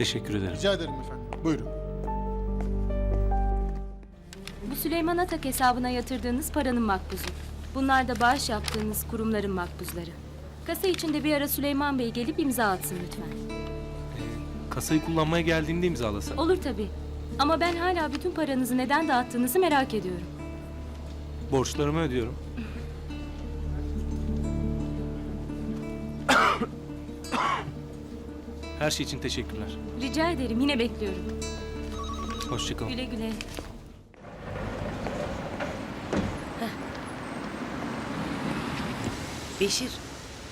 Teşekkür ederim. Rica ederim efendim. Buyurun. Bu Süleyman Atak hesabına yatırdığınız paranın makbuzu. Bunlar da bağış yaptığınız kurumların makbuzları. Kasa içinde bir ara Süleyman Bey gelip imza atsın lütfen. Kasayı kullanmaya geldiğimde imzalasa. Olur tabii. Ama ben hala bütün paranızı neden dağıttığınızı merak ediyorum. Borçlarımı ödüyorum. Her şey için teşekkürler. Rica ederim yine bekliyorum. Hoşçakalın. Güle güle. Beşir,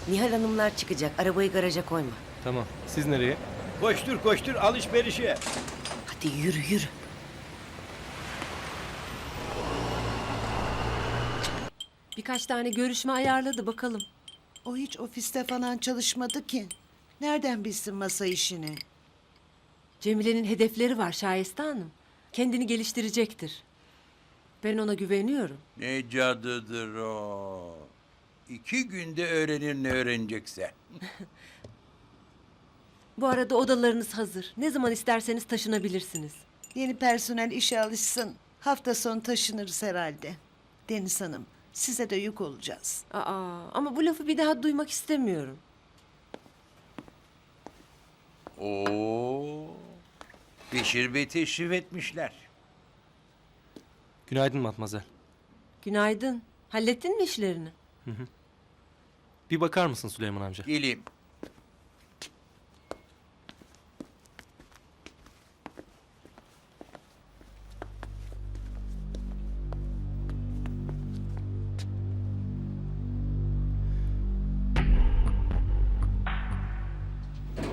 Nihal Hanımlar çıkacak. Arabayı garaja koyma. Tamam. Siz nereye? Koştur koştur alışverişe. Hadi yürü yürü. Birkaç tane görüşme ayarladı bakalım. O hiç ofiste falan çalışmadı ki. Nereden bilsin masa işini? Cemile'nin hedefleri var Şayeste Hanım. Kendini geliştirecektir. Ben ona güveniyorum. Ne cadıdır o. İki günde öğrenir ne öğrenecekse. Bu arada odalarınız hazır. Ne zaman isterseniz taşınabilirsiniz. Yeni personel işe alışsın. Hafta sonu taşınırız herhalde. Deniz Hanım, size de yük olacağız. Aa, ama bu lafı bir daha duymak istemiyorum. Oo. Beşir Bey teşrif etmişler. Günaydın Matmazel. Günaydın. Hallettin mi işlerini? Bir bakar mısın Süleyman amca? Geleyim.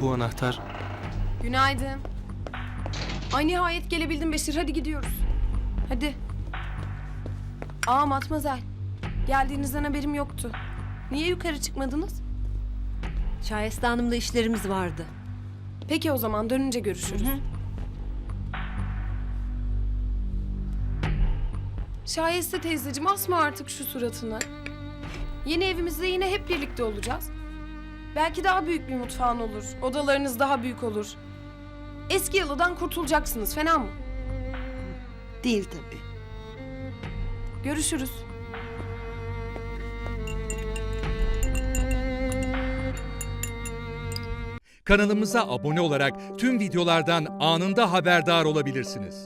Bu anahtar Günaydın. Ay nihayet gelebildin Beşir. Hadi gidiyoruz. Hadi. Aa Matmazel. Geldiğinizden haberim yoktu. Niye yukarı çıkmadınız? Şayeste Hanım'la işlerimiz vardı. Peki o zaman dönünce görüşürüz. Şayeste teyzeciğim asma artık şu suratını. Yeni evimizde yine hep birlikte olacağız. Belki daha büyük bir mutfağın olur. Odalarınız daha büyük olur. Eski yalıdan kurtulacaksınız. Fena mı? Değil tabii. Görüşürüz. Kanalımıza abone olarak tüm videolardan anında haberdar olabilirsiniz.